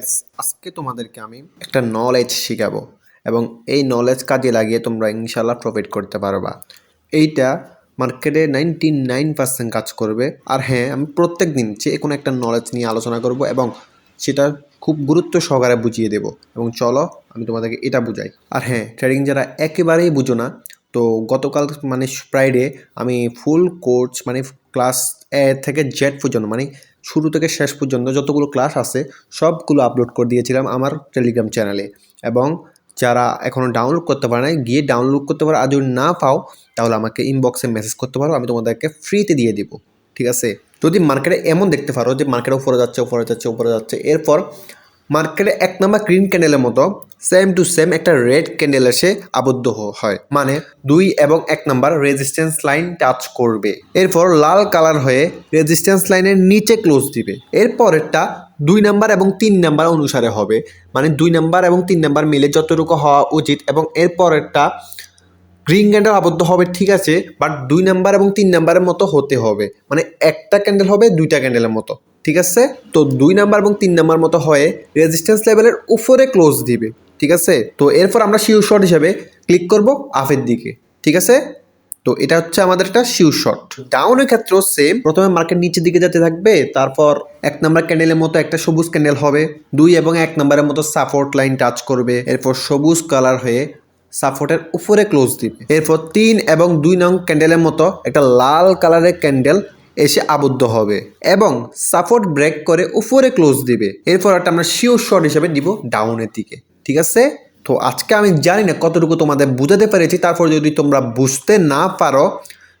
Guys আজকে তোমাদেরকে আমি একটা নলেজ শেখাবো এবং এই নলেজ কাজে লাগিয়ে তোমরা ইনশাল্লাহ প্রফিট করতে পারবা। এইটা মার্কেটে নাইনটি নাইন পার্সেন্ট কাজ করবে। আর হ্যাঁ আমি প্রত্যেক দিন যে কোনো একটা নলেজ নিয়ে আলোচনা করব এবং সেটা খুব গুরুত্ব সহকারে বুঝিয়ে দেব। এবং চলো, আমি তোমাদেরকে এটা বুঝাই। আর হ্যাঁ ট্রেডিং যারা একেবারেই বুঝো না, তো গতকাল মানে ফ্রাইডে আমি ফুল কোর্স মানে ক্লাস এ থেকে জেড পর্যন্ত মানে শুরু থেকে শেষ পর্যন্ত যতগুলো ক্লাস আছে, সবগুলো আপলোড করে দিয়েছিলাম আমার টেলিগ্রাম চ্যানেলে এবং যারা এখনও ডাউনলোড করতে পারে না গিয়ে ডাউনলোড করতে পারো। আর যদি না পাও, তাহলে আমাকে ইনবক্সে মেসেজ করতে পারো। আমি তোমাদেরকে ফ্রিতে দিয়ে দিব। ঠিক আছে? যদি মার্কেটে এমন দেখতে পারো যে মার্কেটে উপরে যাচ্ছে উপরে যাচ্ছে উপরে যাচ্ছে, এরপর মার্কেটে এক নম্বর গ্রিন ক্যান্ডেলের মতো সেম টু সেম একটা রেড ক্যান্ডেল এসে আবদ্ধ হয়। মানে দুই এবং এক নাম্বার রেজিস্ট্যান্স লাইন টাচ করবে। এরপর লাল কালার হয়ে রেজিস্ট্যান্স লাইনের নিচে ক্লোজ দিবে। এরপরেরটা দুই নাম্বার এবং তিন নাম্বার অনুসারে হবে। মানে দুই নাম্বার এবং তিন নাম্বার মিলে যতটুকু হওয়া উচিত এবং এরপরেরটা গ্রিন ক্যান্ডেল আবদ্ধ হবে, ঠিক আছে বাট দুই নাম্বার এবং তিন নাম্বারের মতো হতে হবে। মানে একটা ক্যান্ডেল হবে, দুইটা ক্যান্ডেলের মতো, ঠিক আছে? তো দুই নাম্বার এবং তিন নাম্বার মতো হয়ে রেজিস্ট্যান্স লেভেলের উপরে ক্লোজ দিবে। ঠিক আছে? তো এরপর আমরা শিউ শট হিসাবে ক্লিক করব আফের দিকে, ঠিক আছে? তো এটা হচ্ছে আমাদের একটা শিউ শট ডাউনের ক্ষেত্রেও সেম প্রথমে মার্কেট নিচের দিকে যেতে থাকবে, তারপর এক নাম্বার ক্যান্ডেলের মতো একটা সবুজ ক্যান্ডেল হবে, দুই এবং এক নাম্বারের মতো সাপোর্ট লাইন টাচ করবে, এরপর সবুজ কালার হয়ে সাপোর্টের উপরে ক্লোজ দিবে। এরপর তিন এবং দুই নং ক্যান্ডেলের মতো একটা লাল কালারের ক্যান্ডেল এসে আবদ্ধ হবে এবং সাপোর্ট ব্রেক করে উপরে ক্লোজ দিবে। এরপর একটা আমরা শিওর শট হিসেবে দিব ডাউনের দিকে। ঠিক আছে? তো আজকে আমি জানি না কতটুকু তোমাদের বুঝাতে পেরেছি, তারপর যদি তোমরা বুঝতে না পারো,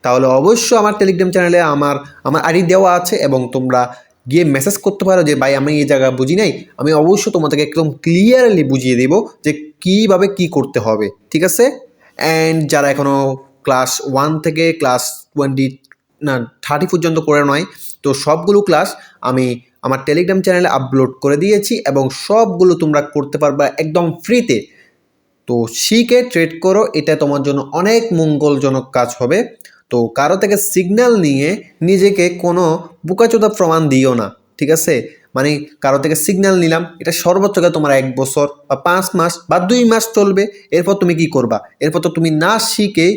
তাহলে অবশ্যই আমার টেলিগ্রাম চ্যানেলে আমার আমার আইডি দেওয়া আছে এবং তোমরা গিয়ে মেসেজ করতে পারো যে, ভাই, আমি এই জায়গা বুঝি নাই। আমি অবশ্যই তোমাদেরকে একদম ক্লিয়ারলি বুঝিয়ে দেবো যে, কীভাবে কি করতে হবে, ঠিক আছে? অ্যান্ড যারা এখনও ক্লাস ওয়ান থেকে ক্লাস টোয়েন্টি না থার্টি পর্যন্ত করে নয়, তো সবগুলো ক্লাস আমি আমার টেলিগ্রাম চ্যানেলে আপলোড করে দিয়েছি এবং সবগুলো তোমরা করতে পারবা একদম ফ্রিতে তো শিখে ট্রেড করো এটা তোমার জন্য অনেক মঙ্গলজনক কাজ হবে। তো কারও থেকে সিগন্যাল নিয়ে নিজেকে কোনো বুকাচোদা প্রমাণ দিও না, ঠিক আছে? মানে কারও থেকে সিগন্যাল নিলাম, এটা সর্বোচ্চ তোমার এক বছর বা পাঁচ মাস বা দুই মাস চলবে, এরপর তুমি কি করবা? এরপর তো তুমি না শিখে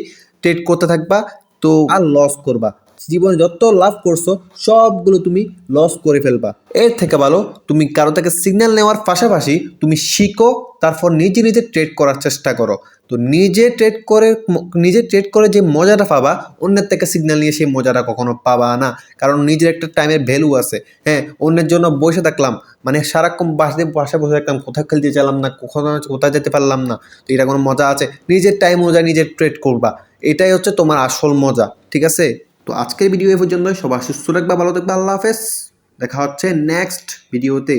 ট্রেড করতে থাকবা, তো আর লস করবা। জীবনে যত লাভ করছ, সবগুলো তুমি লস করে ফেলবা। এর থেকে ভালো, তুমি কারও থেকে সিগন্যাল নেওয়ার পাশাপাশি তুমি শিখো, তারপর নিজে নিজে ট্রেড করার চেষ্টা করো। তো নিজে ট্রেড করে, নিজে ট্রেড করে যে মজাটা পাবা, অন্যের থেকে সিগন্যাল নিয়ে সেই মজাটা কখনো পাবা না। কারণ নিজের একটা টাইমের ভ্যালু আছে। হ্যাঁ অন্যের জন্য বসে থাকলাম মানে সারাক্ষণ বাসে বাসে বসে থাকলাম কোথায় খেলতে চালাম না কখনো কোথায় যেতে পারলাম না। তো এটা কোনো মজা আছে? নিজের টাইম অনুযায়ী নিজের ট্রেড করবা। এটাই হচ্ছে তোমার আসল মজা, ঠিক আছে? তো আজকের ভিডিও এ পর্যন্ত সবাই সুস্থ থাকবা, ভালো থাকবা, আল্লাহ হাফেজ। দেখা হচ্ছে নেক্সট ভিডিওতে